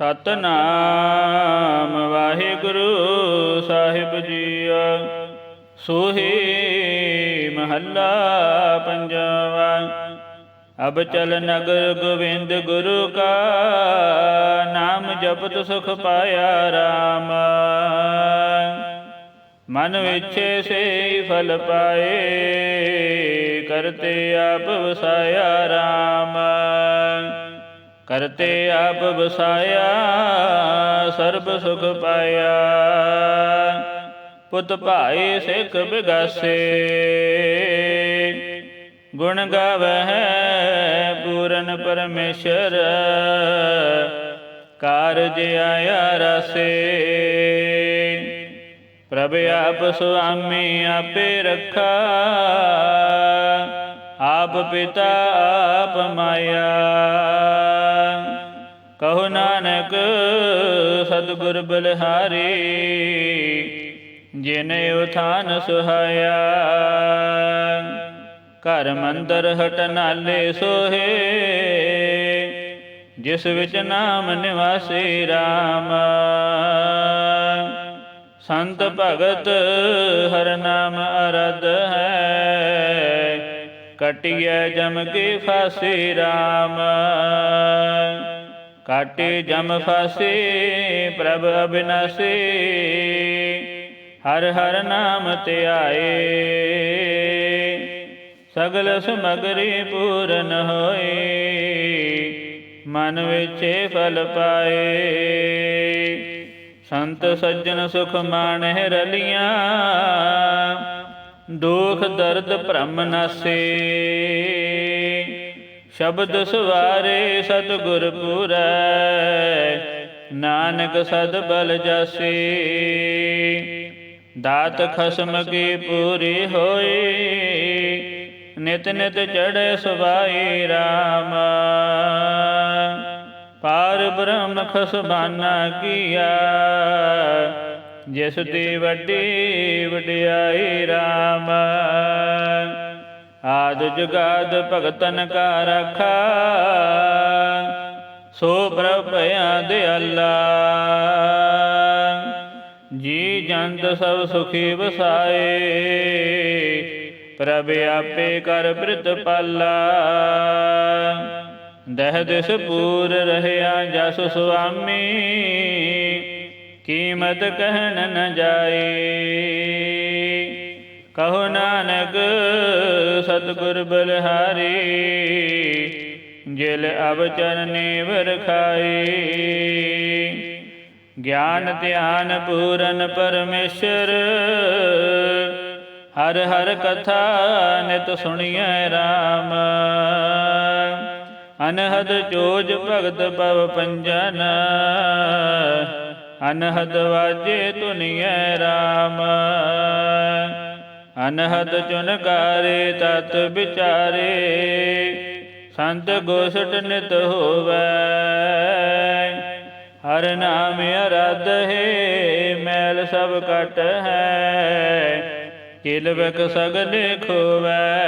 ਸਤਨਾਮ ਵਾਹਿਗੁਰੂ ਸਾਹਿਬ ਜੀ ਸੋਹੀ ਮਹੱਲਾ ਪੰਜਵਾ। ਅਬ ਚਲ ਨਗਰ ਗੋਬਿੰਦ ਗੁਰੂ ਕਾ ਨਾਮ ਜਪਤ ਸੁਖ ਪਾਇਆ RAM ਮਨ ਵਿਛੇ ਸੇ ਫਲ ਪਾਏ, ਕਰਤੇ ਆਪ ਵਸਾਇਆ RAM ਕਰਤੇ ਆਪ ਵਸਾਇਆ, ਸਰਬ ਸੁਖ ਪਾਇਆ। ਪੁੱਤ ਭਾਈ ਸਿੱਖ ਬਿਗਾਸੇ, ਗੁਣ ਗਾਵਹਿ ਪੂਰਨ ਪਰਮੇਸ਼ਰ, ਕਾਰਜ ਆਇਆ ਰਸੇ। ਪ੍ਰਭ ਆਪ ਸੁਆਮੀ ਆਪੇ ਰੱਖਾ ਆਪ ਪਿਤਾ ਆਪ ਮਾਇਆ। ਕਹੋ ਨਾਨਕ, ਸਤਿਗੁਰ ਬਲਿਹਾਰੀ, ਜਿਨੇ ਉਥਾਨ ਸੁਹਾਇਆ। ਘਰ ਮੰਦਰ ਹਟ ਨਾਲੇ ਸੋਹੇ, ਜਿਸ ਵਿੱਚ ਨਾਮ ਨਿਵਾਸੀ RAM ਸੰਤ ਭਗਤ ਹਰ ਨਾਮ ਅਰਧ ਹੈ। ਕਟਿਐ ਜਮ ਕੀ ਫਾਸੀ RAM ਕਾਟੇ ਜਮ ਫਾਸੀ, ਪ੍ਰਭ ਅਬਿਨਾਸੀ। ਹਰ ਹਰ ਨਾਮ ਧਿਆਏ ਸਗਲ ਸਮਗਰੀ ਪੂਰਨ ਹੋਏ। ਮਨ ਵਿੱਚ ਫਲ ਪਾਏ। ਸੰਤ ਸੱਜਣ ਸੁਖ ਮਾਣਹਿ ਰਲੀਆਂ। ਦੁਖ ਦਰਦ ਭ੍ਰਮ ਨਾਸੇ। ਸ਼ਬਦ ਸਵਾਰੇ ਸਤਿਗੁਰ ਪੂਰੈ, ਨਾਨਕ ਸਦ ਬਲ ਜਾਸੀ। ਦਾਤ ਖਸਮ ਕੀ ਪੂਰੀ ਹੋਈ ਨਿਤ ਨਿਤ ਚੜ੍ਹੇ ਸਵਾਈ RAM ਪਾਰ ਬ੍ਰਹਮ ਖਸਬਾਨਾ ਕੀਆ ਜਿਸ ਦੀ ਵੱਡੀ ਵਡਿਆਈ RAM ਆਦ ਜੁਗਾਦ ਭਗਤਨ ਕਾ ਰਖਾ। ਸੋ ਪ੍ਰਭ ਭਇਆ ਦਿਆਲਾ। ਜੀ ਜੰਤ ਸਭ ਸੁਖੀ ਵਸਾਏ। ਪ੍ਰਭ ਆਪੇ ਕਰ ਬ੍ਰਿਤ ਪਾਲਾ। ਦਹ ਦਿਸ ਪੂਰ ਰਹਿਆ ਜਸ ਸੁਆਮੀ। ਕੀਮਤ ਕਹਿਣ ਨ ਜਾਏ। ਕਹੋ ਨਾਨਕ, ਸਤਿਗੁਰ ਬਲਹਾਰੀ, ਜਿਲ ਅਬ ਚਰਨੀ ਵਰਖਾਈ ਗਿਆਨ ਧਿਆਨ ਪੂਰਨ ਪਰਮੇਸ਼ਰ, ਹਰ ਹਰ ਕਥਾ ਨਿਤ ਸੁਣੀਐ RAM ਅਨਹਦ ਜੋਜ ਭਗਤ ਪਵ ਪੰਜਨ ਅਨਹਦ ਵਾਜੇ ਤੁਨੀਐ RAM ਅਨਹਦ ਚੁਨਕਾਰੇ ਤਤ ਵਿਚਾਰੇ। ਸੰਤ ਗੋਸਟ ਨਿਤ ਹੋਵੈ। ਹਰ ਨਾਮ ਅਰਧ ਹੈ, ਮੈਲ ਸਭ ਕਟ ਹੈ। ਕਿਲਵਕ ਸਗਲੇ ਖੋਵੈ।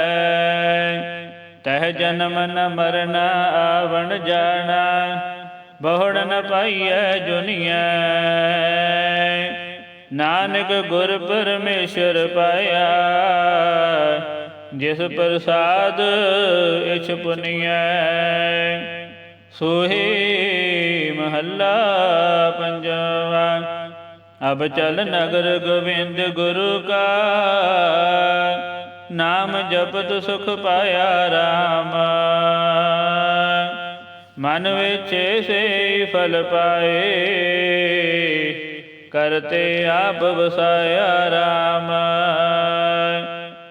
ਤਹ ਜਨਮ ਨ ਮਰਨਾ, ਆਵਣ ਜਾਣਾ। ਬਹੁੜ ਨ ਪਾਈਐ ਜੁਨੀਐ। ਨਾਨਕ ਗੁਰ ਪਰਮੇਸ਼ਰ ਪਾਇਆ, ਜਿਸ ਪ੍ਰਸਾਦ ਇਛ ਪੁਨੀਐ। ਸੋਹੇ ਮਹੱਲਾ ਪੰਜਵਾ, ਅਬ ਚਲ ਨਗਰ ਗੋਬਿੰਦ ਗੁਰੂ ਕਾ। ਨਾਮ ਜਪਤ ਸੁਖ ਪਾਇਆ RAM ਮਨ ਵਿੱਚ ਸੇ ਫਲ ਪਾਏ। ਕਰਤੇ ਆਪ ਵਸਾਇਆ ਰਾਮ।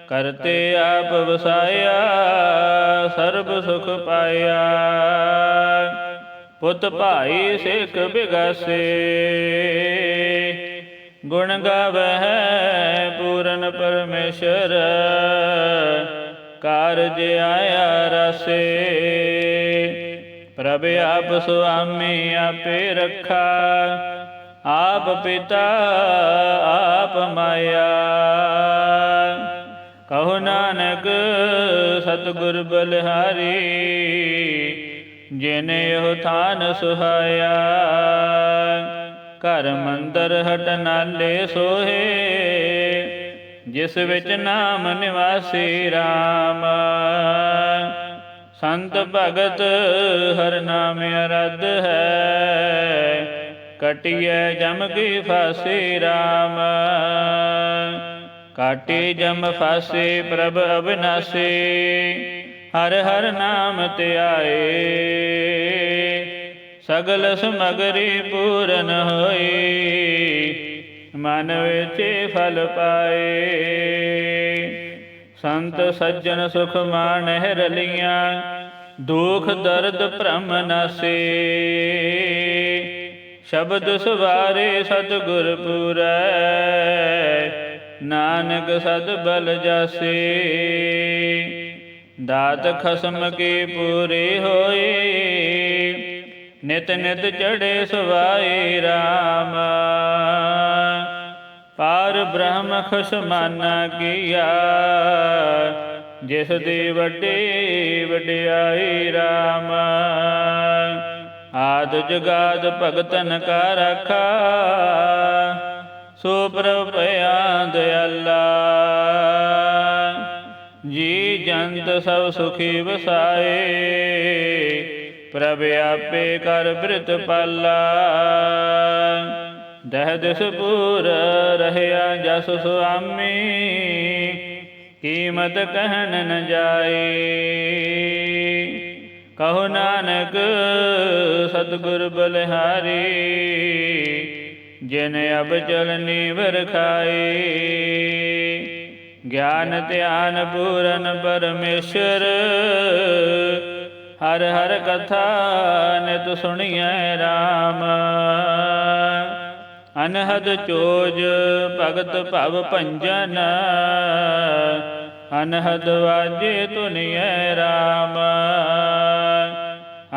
ਕਰਤੇ ਆਪ ਵਸਾਇਆ, ਸਰਬ ਸੁਖ ਪਾਇਆ। ਪੁੱਤ ਭਾਈ ਸਿੱਖ ਬਿਗਾਸੇ। ਗੁਣ ਗਾਵਹਿ ਪੂਰਨ ਪਰਮੇਸ਼ਰ। ਕਾਰਜ ਆਇਆ ਰਸੇ। ਪ੍ਰਭ ਆਪ ਸੁਆਮੀ ਆਪੇ ਰੱਖਾ। ਆਪ ਪਿਤਾ, ਆਪ ਮਾਇਆ। ਕਹੋ ਨਾਨਕ, ਸਤਿਗੁਰ ਬਲਿਹਾਰੀ, ਜਿਨੇ ਉਹ ਥਾਨ ਸੁਹਾਇਆ। ਘਰ ਮੰਦਰ ਹਟ ਨਾਲੇ ਸੋਹੇ, ਜਿਸ ਵਿੱਚ ਨਾਮ ਨਿਵਾਸੀ RAM ਸੰਤ ਭਗਤ ਹਰ ਨਾਮ ਅਰਧ ਹੈ। ਕਟਿਐ ਜਮ ਕੀ ਫਾਸੀ RAM ਕਾਟੇ ਜਮ ਫਾਸੇ ਪ੍ਰਭ ਅਬਿਨਾਸੀ। ਹਰ ਹਰ ਨਾਮ ਧਿਆਏ ਸਗਲ ਸਮਗਰੀ ਪੂਰਨ ਹੋਈ ਮਨ ਵਿੱਚ ਫਲ ਪਾਏ। ਸੰਤ ਸੱਜਣ ਸੁਖ ਮਾਨਹਿ ਰਲੀਆਂ, ਦੁਖ ਦਰਦ ਭ੍ਰਮ ਨਾਸੇ। ਸ਼ਬਦ ਸੁਵਾਰੇ ਸਤਿਗੁਰ ਪੂਰੈ, ਨਾਨਕ ਸਦ ਬਲ ਜਾਸੇ। ਦਾਤ ਖਸਮ ਕੇ ਪੂਰੇ ਹੋਏ, ਨਿਤ ਨਿਤ ਚੜੇ ਸਵਾਏ RAM ਪਾਰ ਬ੍ਰਹਮ ਖਸਮਾਨਾ ਕੀਆ। ਜਿਸ ਦੇ ਵੱਡੇ ਵਡਿਆਈ RAM ਆਦ ਜਗਾਦ ਭਗਤਨ ਕਾ ਰਾਖਾ। ਸੋ ਪ੍ਰਭ ਭਇਆ ਦਇਆਲਾ ਜੀ ਜੰਤ ਸਭ ਸੁਖੀ ਵਸਾਏ। ਪ੍ਰਭ ਆਪੇ ਕਰ ਬ੍ਰਿਤ ਪਾਲਾ। ਦਹ ਦਿਸ ਪੂਰ ਰਹਿਆ ਜਸ ਸੁਆਮੀ, ਕੀਮਤ ਕਹਿਣ ਨ ਜਾਏ ਕਹੋ ਨਾਨਕ ਸਤਿਗੁਰ ਬਲਿਹਾਰੀ, ਜਿਨ ਅਬ ਚਲਨੀ ਵਰਖਾਏ ਗਿਆਨ ਧਿਆਨ ਪੂਰਨ ਪਰਮੇਸ਼ਰ, ਹਰ ਹਰ ਕਥਾ ਨਿਤ ਸੁਣੀਐ RAM ਅਨਹਦ ਚੋਜ ਭਗਤ ਭਵ ਭੰਜਨ, ਅਨਹਦ ਵਾਜੇ ਤੁਨਿਐ RAM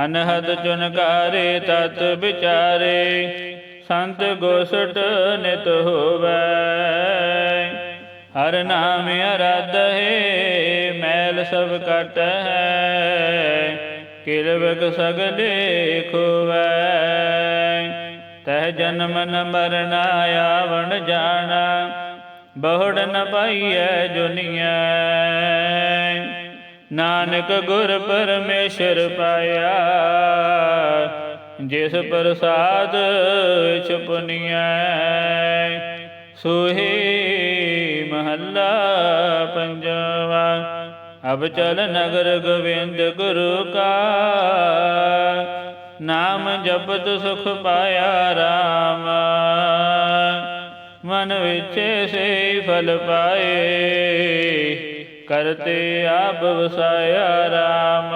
ਅਨਹਦ ਚੁਨਕਾਰੇ ਤਤ ਵਿਚਾਰੇ, ਸੰਤ ਗੋਸਟ ਨਿਤ ਹੋਵੈ। ਹਰ ਨਾਮ ਅਰਾਧੇ ਮੈਲ ਸਭ ਕਟ ਹੈ ਕਿਰਵਕ ਸਗਲੇ ਖੋਵੈ ਤਹ ਜਨਮ ਨ ਮਰਨ ਆਵਣ ਜਾਣਾ। ਬਹੁੜ ਨ ਪਾਈਐ ਦੁਨੀਆ ਨਾਨਕ ਗੁਰ ਪਰਮੇਸ਼ਰ ਪਾਇਆ, ਜਿਸ ਪ੍ਰਸਾਦ ਛੁਪਨੀਐ। ਸੋਹੇ ਮਹੱਲਾ ਪੰਜਵਾ ਅਬ ਚਲ ਨਗਰ ਗੋਬਿੰਦ ਗੁਰੂ ਕਾ। ਨਾਮ ਜਪਤ ਸੁਖ ਪਾਇਆ RAM ਮਨ ਵਿੱਚ ਸੇ ਫਲ ਪਾਏ, ਕਰਤੇ ਆਪ ਵਸਾਇਆ RAM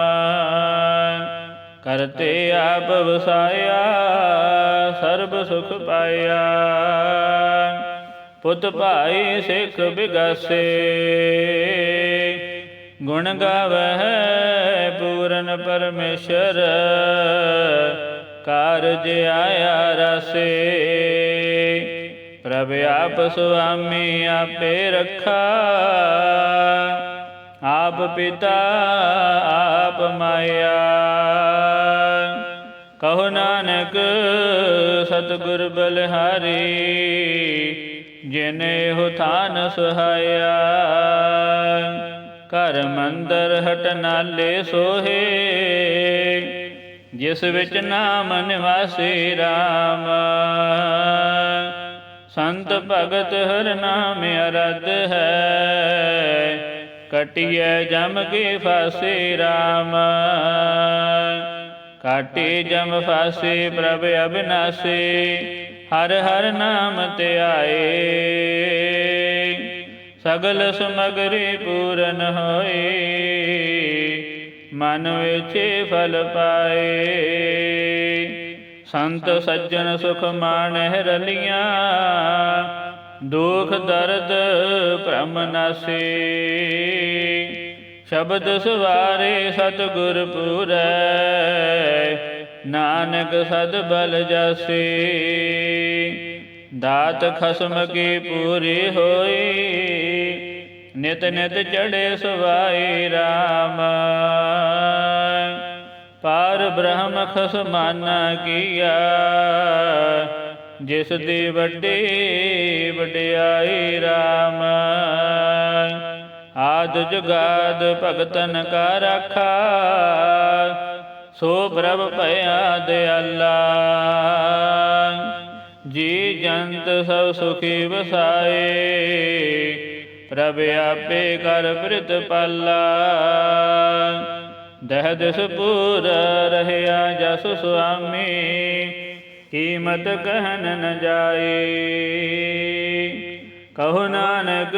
ਕਰਤੇ ਆਪ ਵਸਾਇਆ, ਸਰਬ ਸੁਖ ਪਾਇਆ। ਪੁੱਤ ਭਾਈ ਸਿੱਖ ਬਿਗਾਸੇ ਗੁਣ ਗਾਵਹਿ ਪੂਰਨ ਪਰਮੇਸ਼ਰ, ਕਾਰਜ ਆਇਆ ਰਸੇ। ਪ੍ਰਭ ਆਪ ਸੁਆਮੀ ਆਪੇ ਰੱਖਾ। ਆਪ ਪਿਤਾ ਆਪ ਮਾਇਆ। ਕਹੋ ਨਾਨਕ, ਸਤਿਗੁਰ ਬਲਿਹਾਰੀ, ਜਿਨੇ ਹੋ ਥਾਨ ਸੁਹਾਇਆ। ਘਰ ਮੰਦਰ ਹਟ ਨਾਲੇ ਸੋਹੇ, ਜਿਸ ਵਿੱਚ ਨਾਮ ਨਿਵਾਸੀ RAM ਸੰਤ ਭਗਤ ਹਰ ਨਾਮ ਅਰਧ ਹੈ, ਕਟਿਐ ਜਮ ਕੇ ਫਾਸੇ RAM ਕਾਟੇ ਜਮ ਫਾਸੇ ਪ੍ਰਭ ਅਬਿਨਾਸੀ, ਹਰ ਹਰ ਨਾਮ ਤੇ ਆਏ। ਸਗਲ ਸਮਗਰੀ ਪੂਰਨ ਹੋਏ, ਮਨ ਵਿੱਚ ਫਲ ਪਾਏ। ਸੰਤ ਸੱਜਣ ਸੁਖ ਮਾਣਹਿ ਰਲੀਆਂ, ਦੁਖ ਦਰਦ ਭ੍ਰਮ ਨਾਸੇ। ਸ਼ਬਦ ਸਵਾਰੇ ਸਤਿਗੁਰ ਪੂਰੈ, ਨਾਨਕ ਸਦ ਬਲ ਜਾਸੇ। ਦਾਤ ਖਸਮ ਕੀ ਪੂਰੀ ਹੋਈ ਨਿਤ ਨਿਤ ਚੜੇ ਸੁਭਾਈ RAM ਪਾਰ ਬ੍ਰਹਮ ਖਸਮਾਨ ਕੀਆ, ਜਿਸ ਦੀ ਵੱਡੀ ਵਡਿਆਈ RAM ਆਦ ਜੁਗਾਦ ਭਗਤਨ ਕਾ ਰਾਖਾ ਸੋ ਪ੍ਰਭ ਭਇਆ ਦਿਆਲਾ ਜੀ ਜੰਤ ਸਭ ਸੁਖੀ ਵਸਾਏ ਪ੍ਰਭ ਆਪੇ ਕਰ ਬ੍ਰਿਤ ਪਾਲਾ। ਦਹ ਦਿਸ ਪੂਰ ਰਹਿਆ ਜਸ ਸੁਆਮੀ, ਕੀਮਤ ਕਹਿਨ ਨ ਜਾਏ। ਕਹੋ ਨਾਨਕ,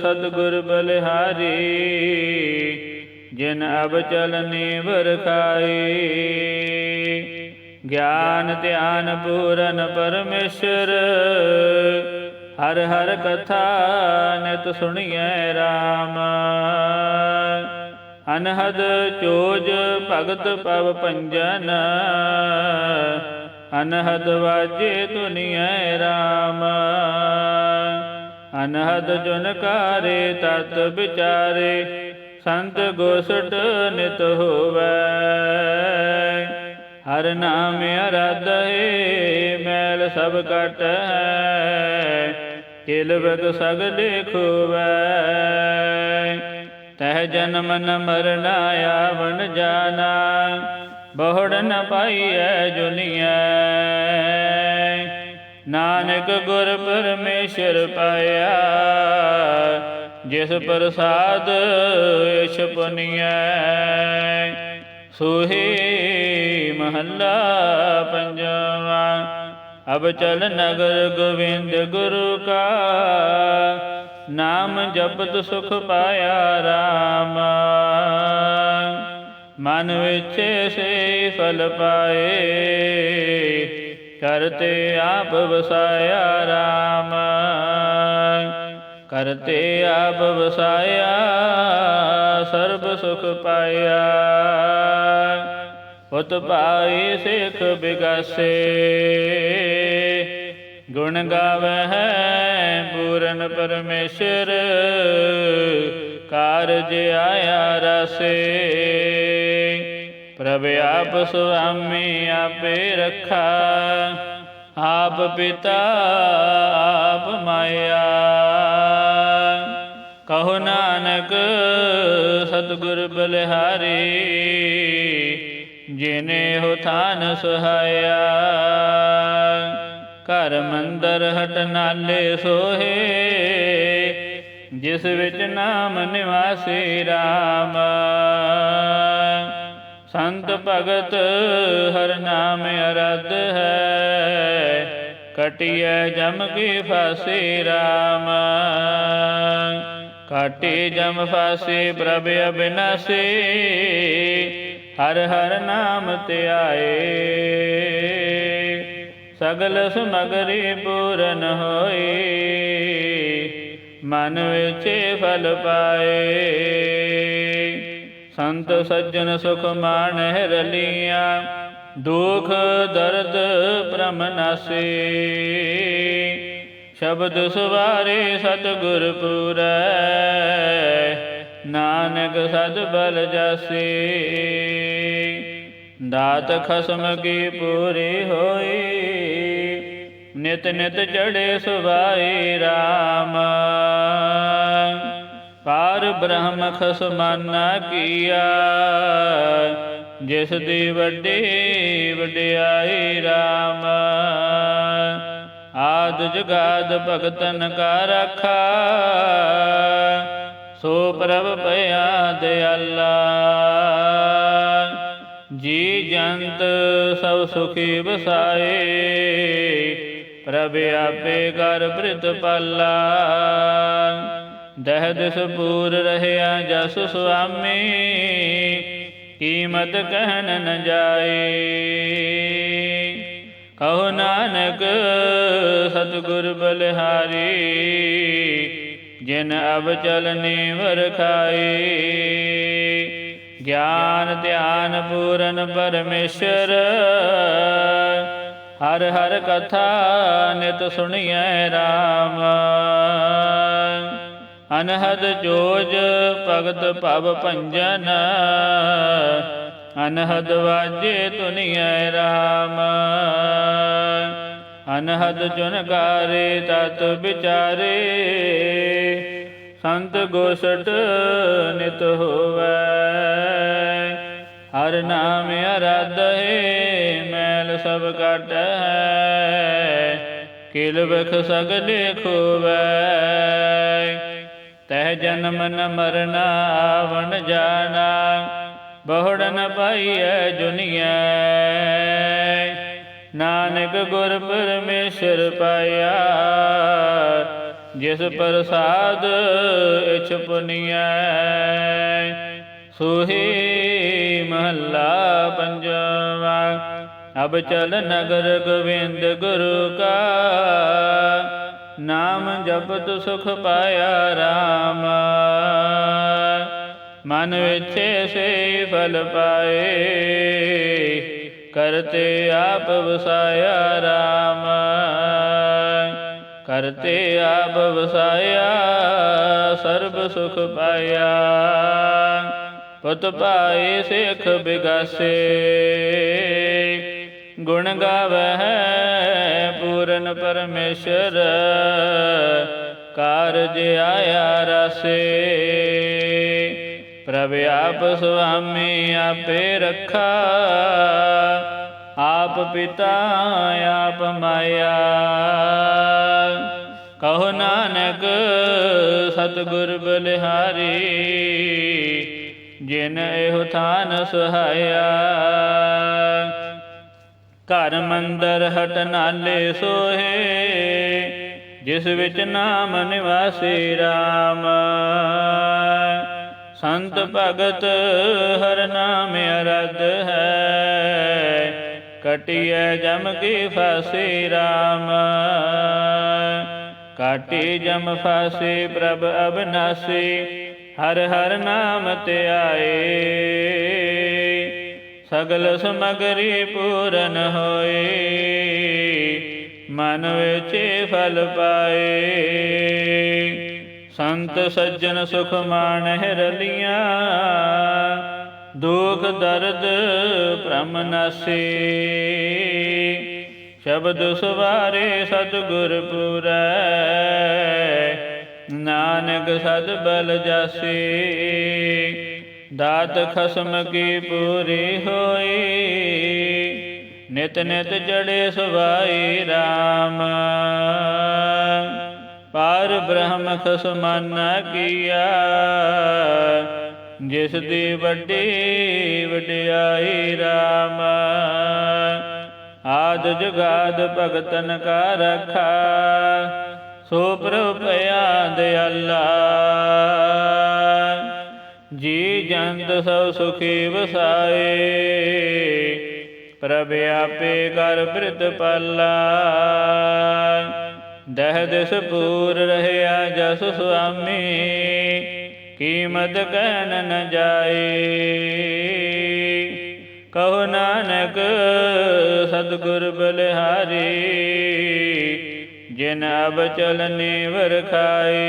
ਸਤਿਗੁਰ ਬਲਿਹਾਰੀ, ਜਿਨ ਅਬ ਚਲਨੀ ਵਰਖਾਈ ਗਿਆਨ ਧਿਆਨ ਪੂਰਨ ਪਰਮੇਸ਼ਰ ਹਰ ਹਰ ਕਥਾ ਨਿਤ ਸੁਣੀਐ RAM ਅਨਹਦ ਚੋਜ ਭਗਤ ਪਵ ਪੰਜਨ ਅਨਹਦ ਵਾਜੇ ਦੁਨੀਐ RAM ਅਨਹਦ ਜੁਨ ਕਾਰੇ ਤਤ ਵਿਚਾਰੇ। ਸੰਤ ਗੋਸਟ ਨਿਤ ਹੋਵੈ। ਹਰ ਨਾਮ ਅਰਾਧੇ, ਮੈਲ ਸਭ ਕਟ। ਹੈ ਕਿਲ ਬਗ ਸਗਲੇ ਖੋਵੈ ਤਹ ਜਨਮ ਨ ਮਰਨ ਆਵਣ ਜਾਣਾ ਬਹੁੜ ਨ ਪਾਈਐ ਜੁਨੀਐ। ਨਾਨਕ ਗੁਰ ਪਰਮੇਸ਼ਰ ਪਾਇਆ, ਜਿਸ ਪ੍ਰਸਾਦ ਇਛ ਪੁਨੀਐ। ਸੋਹੇ ਮਹੱਲਾ ਪੰਜਵਾ ਅਬ ਚਲ ਨਗਰ ਗੋਬਿੰਦ ਗੁਰੂ ਕਾ। ਨਾਮ ਜਪਤ ਸੁਖ ਪਾਇਆ RAM ਮਨ ਵਿੱਚ ਸੇ ਫਲ ਪਾਏ ਕਰਤੇ ਆਪ ਵਸਾਇਆ RAM ਕਰਤੇ ਆਪ ਵਸਾਇਆ, ਸਰਬ ਸੁਖ ਪਾਇਆ। ਉਤ ਪਾਈ ਸਿਖ ਬਿਗਾਸੇ। ਗੁਣ ਗਾਵਹਿ ਪੂਰਨ ਪਰਮੇਸ਼ਰ, ਕਾਰਜ ਆਇਆ ਰਸੇ। ਪ੍ਰਭ ਆਪ ਸੁਆਮੀ ਆਪੇ ਰੱਖਾ, ਆਪ ਪਿਤਾ ਆਪ ਮਾਇਆ। ਕਹੋ ਨਾਨਕ, ਸਤਿਗੁਰ ਬਲਿਹਾਰੀ, ਜਿਨੇ ਹੋ ਥਾਨ ਸੁਹਾਇਆ। ਘਰ ਮੰਦਰ ਹਟ ਨਾਲੇ ਸੋਹੇ, ਜਿਸ ਵਿੱਚ ਨਾਮ ਨਿਵਾਸੀ RAM ਸੰਤ ਭਗਤ ਹਰ ਨਾਮ ਅਰਧ ਹੈ, ਕਟਿਐ ਜਮ ਕੀ ਫਾਸੀ RAM ਕਾਟੇ ਜਮ ਫਾਸੀ ਪ੍ਰਭ ਅਬਿਨਾਸੀ, ਹਰ ਹਰ ਨਾਮ ਧਿਆਏ। ਸਗਲ ਸਮਗਰੀ ਪੂਰਨ ਹੋਈ ਮਨ ਵਿੱਚ ਫਲ ਪਾਏ। ਸੰਤ ਸੱਜਣ ਸੁਖ ਮਾਣਹਿ ਰਲੀਆਂ, ਦੁਖ ਦਰਦ ਭ੍ਰਮ ਨਾਸੇ। ਸ਼ਬਦ ਸੁਵਾਰੇ ਸਤਿਗੁਰ ਪੂਰੈ, ਨਾਨਕ ਸਦ ਬਲ ਜਾਸੀ। ਦਾਤ ਖਸਮ ਕੀ ਪੂਰੀ ਹੋਈ ਨਿਤ ਨਿਤ ਚੜੇ ਸੁਭਾਈ RAM ਪਾਰ ਬ੍ਰਹਮ ਖਸਮਾਨਾ ਕੀਆ, ਜਿਸ ਦੀ ਵੱਡੀ ਵਡਿਆਈ RAM ਆਦ ਜਗਾਦ ਭਗਤਨ ਕਾ ਰਾਖਾ, ਸੋ ਪ੍ਰਭ ਭਇਆ ਦਿਆਲਾ ਜੀ ਜੰਤ ਸਭ ਸੁਖੀ ਵਸਾਏ ਪ੍ਰਭ ਆਪੇ ਕਰ ਬ੍ਰਿਤ ਪਾਲਾ। ਦਹ ਦਿਸ ਪੂਰ ਰਹਿਆ ਜਸ ਸੁਆਮੀ। ਕੀਮਤ ਕਹਿਨ ਨ ਜਾਏ। ਕਹੋ ਨਾਨਕ, ਸਤਿਗੁਰ ਬਲਿਹਾਰੀ। ਜਿਨ ਅਬ ਚਲ ਚਲਨੀ ਵਰਖਾਈ ਗਿਆਨ ਧਿਆਨ ਪੂਰਨ ਪਰਮੇਸ਼ਰ। ਹਰ ਹਰ ਕਥਾ ਨਿਤ ਸੁਣੀਐ RAM ਅਨਹਦ ਜੋਜ ਭਗਤ ਭਵ ਭੰਜਨ। ਅਨਹਦ ਵਾਜੇ ਤੁਨੀਐ RAM ਅਨਹਦ ਚੁਨਕਾਰੇ ਤਤ ਵਿਚਾਰੇ। ਸੰਤ ਗੋਸਟ ਨਿਤ ਹੋਵੈ। ਹਰ ਨਾਮ ਅਰਾਧੇ ਮੈਲ ਸਭ ਕਾਟੈ ਕਿਲ ਬਖ ਸਗਲੇ ਖੋਵੈ ਤਹ ਜਨਮ ਨ ਮਰਨਾ, ਆਵਣ ਜਾਣਾ ਬਹੁੜਨ ਨ ਪਾਈਐ ਜੁਨੀਐ ਨਾਨਕ ਗੁਰ ਪਰਮੇਸ਼ਰ ਪਾਇਆ, ਜਿਸ ਪ੍ਰਸਾਦ ਇਛ ਪੁਨੀਐ। ਸੁਹੀ ਮਹੱਲਾ ਪੰਜਵਾ, ਅਬ ਚਲ ਨਗਰ ਗੋਬਿੰਦ ਗੁਰੂ ਕਾ। ਨਾਮ ਜਪਤ ਸੁਖ ਪਾਇਆ RAM ਮਨ ਵਿੱਚ ਸੇ ਫਲ ਪਾਏ, ਕਰਤੇ ਆਪ ਵਸਾਇਆ RAM ਕਰਤੇ ਆਪ ਵਸਾਇਆ, ਸਰਬ ਸੁਖ ਪਾਇਆ। ਪਤ ਪਾਏ ਸਿੱਖ ਬਿਗਾਸੇ। ਗੁਣ ਗਾਵਹਿ ਪੂਰਨ ਪਰਮੇਸ਼ਰ, ਕਾਰਜ ਆਇਆ ਰਸੇ। ਪ੍ਰਭ ਆਪ ਸੁਆਮੀ ਆਪੇ ਰੱਖਾ, ਆਪ ਪਿਤਾ ਆਪ ਮਾਇਆ। ਕਹੋ ਨਾਨਕ ਸਤਿਗੁਰ ਬਲਿਹਾਰੀ ਜਿਨ ਇਹੋ ਥਾਨ ਸੁਹਾਇਆ। ਘਰ ਮੰਦਰ ਹਟ ਨਾਲੇ ਸੋਹੇ, ਜਿਸ ਵਿੱਚ ਨਾਮ ਨਿਵਾਸੀ RAM ਸੰਤ ਭਗਤ ਹਰ ਨਾਮ ਅਰਧ ਹੈ, ਕਟਿਐ ਜਮ ਕੀ ਫਾਸੀ RAM ਕਾਟੀ ਜਮ ਫਾਸੀ ਪ੍ਰਭ ਅਬਨਾਸੀ ਹਰ ਹਰ ਨਾਮ ਧਿਆਏ ਸਗਲ ਸਮਗਰੀ ਪੂਰਨ ਹੋਏ। ਮਨ ਵਿੱਚ ਫਲ ਪਾਏ। ਸੰਤ ਸੱਜਣ ਸੁਖ ਮਾਣਹਿ ਰਲੀਆਂ ਦੁਖ ਦਰਦ ਭ੍ਰਮ ਨਾਸੀ। ਸ਼ਬਦ ਸਵਾਰੇ ਸਤਿਗੁਰ ਪੂਰੈ। ਨਾਨਕ ਸਦ ਬਲ ਜਾਸੀ। ਦਾਤ ਖਸਮ ਕੀ ਪੂਰੀ ਹੋਈ। ਨਿਤ ਨਿਤ ਜੜੇ ਸੁਭਾਈ RAM ਪਾਰ ਬ੍ਰਹਮ ਖਸਮਾਨਾ ਕੀਆ। ਜਿਸ ਦੀ ਵੱਡੀ ਵਡਿਆਈ RAM ਆਦ ਜੁਗਾਦ ਭਗਤਨ ਕਾ ਰਖਾ। ਸੋ ਪ੍ਰਭ ਦਿਆਲਾ ਜੀ ਜੰਤ ਸਭ ਸੁਖੀ ਵਸਾਏ। ਪ੍ਰਭ ਆਪੇ ਕਰ ਬ੍ਰਿਤ ਪਾਲਾ। ਦਹ ਦਿਸ ਪੂਰ ਰਹਿਆ ਜਸ ਸੁਆਮੀ। ਕੀਮਤ ਕਹਿਨ ਨ ਜਾਏ। ਕਹੋ ਨਾਨਕ ਸਤਿਗੁਰ ਬਲਿਹਾਰੀ। ਜਿਨ ਅਬ ਚਲਨੇ ਵਰਖਾਏ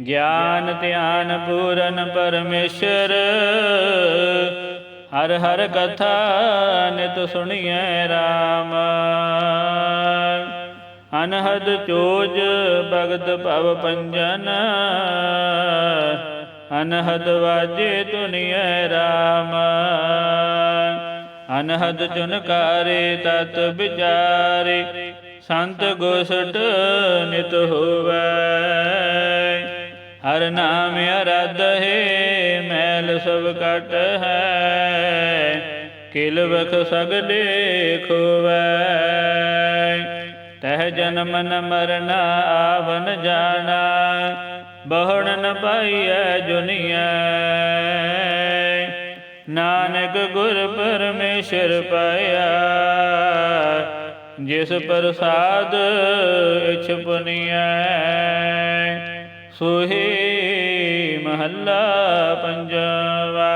ਗਿਆਨ ਧਿਆਨ ਪੂਰਨ ਪਰਮੇਸ਼ਰ, ਹਰ ਹਰ ਕਥਾ ਨਿਤ ਸੁਣੀਐ RAM ਅਨਹਦ ਚੋਜ ਭਗਤ ਭਵ ਪੰਜਨ, ਅਨਹਦ ਵਾਜੇ ਤੁਨੀਐ RAM ਅਨਹਦ ਚੁਨਕਾਰੇ ਤਤ ਵਿਚਾਰੇ ਸੰਤ ਗੋਸਟ ਨਿਤ ਹੋਵੇ। ਹਰ ਨਾਮ ਅਰਾਧੇ ਮੈਲ ਸਭ ਕਟ ਹੈ। ਕਿਲ ਬਖ ਸਗਲੇ ਖੋਵੈ ਤਹ ਜਨਮ ਨ ਮਰਨਾ ਆਵਨ ਜਾਣਾ ਬਹੁੜ ਨ ਪਾਈਐ ਜੁਨੀਐ। ਨਾਨਕ ਗੁਰ ਪਰਮੇਸ਼ਰ ਪਾਇਆ ਜਿਸ ਪ੍ਰਸਾਦ ਇਛ ਸੋਹੀ ਮਹੱਲਾ ਪੰਜਵਾ,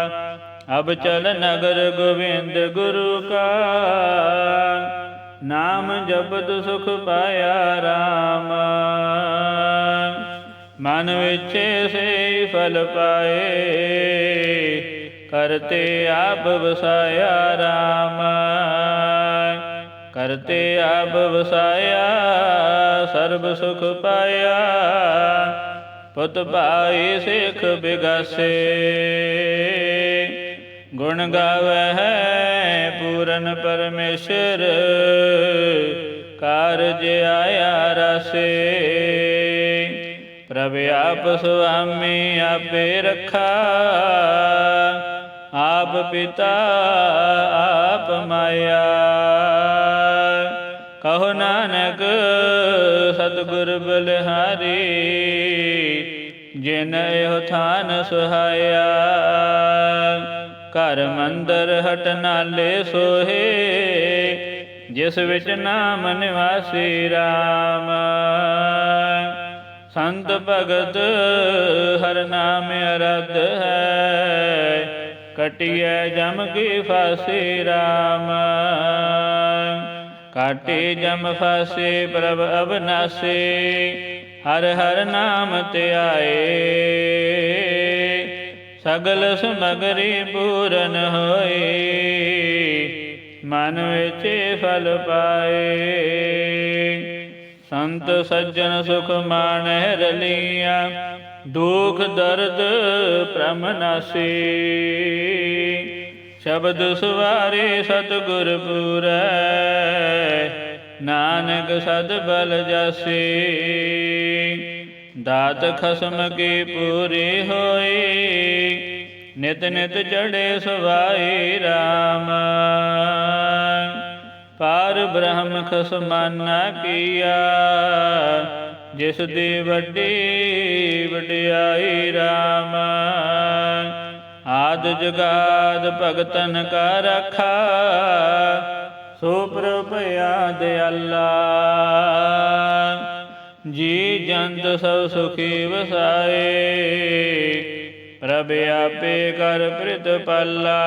ਅਬ ਚਲ ਨਗਰ ਗੋਬਿੰਦ ਗੁਰੂ ਕਾ। ਨਾਮ ਜਪਤ ਸੁਖ ਪਾਇਆ RAM ਮਨ ਵਿੱਚ ਸੇ ਫਲ ਪਾਏ, ਕਰਤੇ ਆਪ ਵਸਾਇਆ RAM ਕਰਤੇ ਆਪ ਵਸਾਇਆ, ਸਰਬ ਸੁਖ ਪਾਇਆ। ਪੁੱਤ ਭਾਈ ਸਿੱਖ ਬਿਗਾਸੇ। ਗੁਣ ਗਾਵੈ ਪੂਰਨ ਪਰਮੇਸ਼ਰ, ਕਾਰਜ ਆਇਆ ਰਸੇ। ਪ੍ਰਭ ਆਪ ਸੁਆਮੀ ਆਪੇ ਰਖਾ, ਆਪ ਪਿਤਾ ਆਪ ਮਾਇਆ। ਕਹੋ ਨਾਨਕ, ਸਤਿਗੁਰ ਬਲਿਹਾਰੀ, ਜਿਨ ਇਹੋ ਥਾਨ ਸੁਹਾਇਆ। ਘਰ ਮੰਦਰ ਹਟ ਨਾਲੇ ਸੋਹੇ, ਜਿਸ ਵਿੱਚ ਨਾਮ ਨਿਵਾਸੀ RAM ਸੰਤ ਭਗਤ ਹਰ ਨਾਮ ਅਰਧ ਹੈ, ਕਟਿਐ ਜਮ ਕੀ ਫਾਸੀ RAM ਕਾਟੇ ਜਮ ਫਾਸੇ ਪ੍ਰਭ ਅਬਨਾਸੇ ਹਰ ਹਰ ਨਾਮ ਧਿਆਏ ਸਗਲ ਸਮਗਰੀ ਪੂਰਨ ਹੋਏ ਮਨ ਵਿੱਚ ਫਲ ਪਾਏ ਸੰਤ ਸੱਜਣ ਸੁਖ ਮਾਣਹਿ ਰਲੀਆਂ ਦੁਖ ਦਰਦ ਭ੍ਰਮ ਨਾਸੀ ਸ਼ਬਦ ਸਵਾਰੇ ਸਤਿਗੁਰ ਪੂਰੈ ਨਾਨਕ ਸਦ ਬਲ ਜਾਸੀ। ਦਾਤ ਖਸਮ ਕੀ ਪੂਰੀ ਹੋਈ ਨਿਤ ਨਿਤ ਚੜੇ ਸਵਾਈ RAM ਪਾਰ ਬ੍ਰਹਮ ਖਸਮਾਨਾ ਕੀਆ, ਜਿਸ ਦੀ ਵੱਡੀ ਵਡਿਆਈ RAM ਆਦ ਜਗਾਦ ਭਗਤਨ ਕਾ ਰਖਾ ਸੋ ਪ੍ਰਭ ਦਿਆਲਾ ਜੀ ਜੰਤ ਸਭ ਸੁਖੀ ਵਸਾਏ, ਪ੍ਰਭ ਆਪੇ ਕਰ ਪ੍ਰਿਤ ਪਾਲਾ।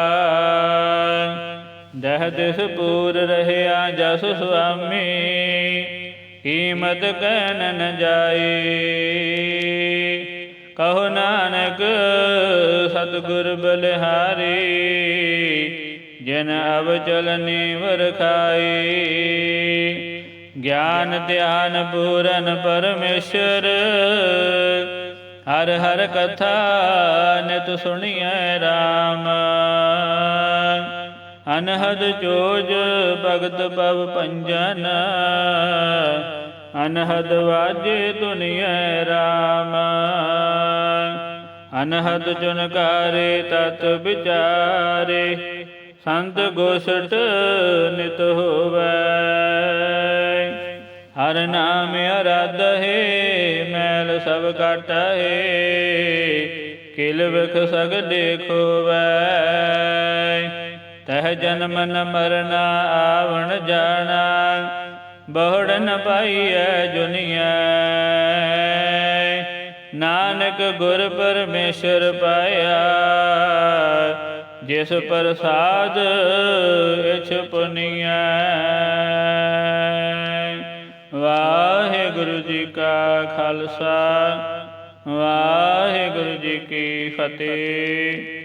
ਦਹ ਦਿਸ ਪੂਰ ਰਹਿਆ ਜਸ ਸੁਆਮੀ, ਕੀਮਤ ਕਹਿਨ ਨ ਜਾਏ। ਕਹੋ ਨਾਨਕ, ਸਤਿਗੁਰ ਬਲਿਹਾਰੀ, ਜਿਨ ਅਵ ਚਲਨੀ ਵਰਖਾਈ ਗਿਆਨ ਧਿਆਨ ਪੂਰਨ ਪਰਮੇਸ਼ਰ, ਹਰ ਹਰ ਕਥਾ ਨਿਤ ਸੁਣੀਐ RAM ਅਨਹਦ ਚੋਜ ਭਗਤ ਪਵ ਪੰਜਨ ਅਨਹਦ ਵਾਜੇ ਦੁਨੀਐ RAM ਅਨਹਦ ਜੁਨਕਾਰੇ ਤਤ ਵਿਚਾਰੇ, ਸੰਤ ਗੋਸ਼ਟ ਨਿਤ ਹੋਵੈ। ਹਰ ਨਾਮ ਅਰਾਧੇ ਮੈਲ ਸਭ ਕਾਟੇ ਕਿਲ ਵਿਖ ਸਗ ਦੇਖੋਵੈ। ਤਹ ਜਨਮ ਨ ਮਰਨਾ, ਆਵਣ ਜਾਣਾ। ਬਹੁੜ ਨ ਪਾਈਐ ਜੁਨੀਐ। ਨਾਨਕ ਗੁਰ ਪਰਮੇਸ਼ਰ ਪਾਇਆ, ਜਿਸ ਪ੍ਰਸਾਦ ਇਛ ਪੁਨੀਐ। ਵਾਹਿਗੁਰੂ ਜੀ ਕਾ ਖਾਲਸਾ, ਵਾਹਿਗੁਰੂ ਜੀ ਕੀ ਫਤਿਹ।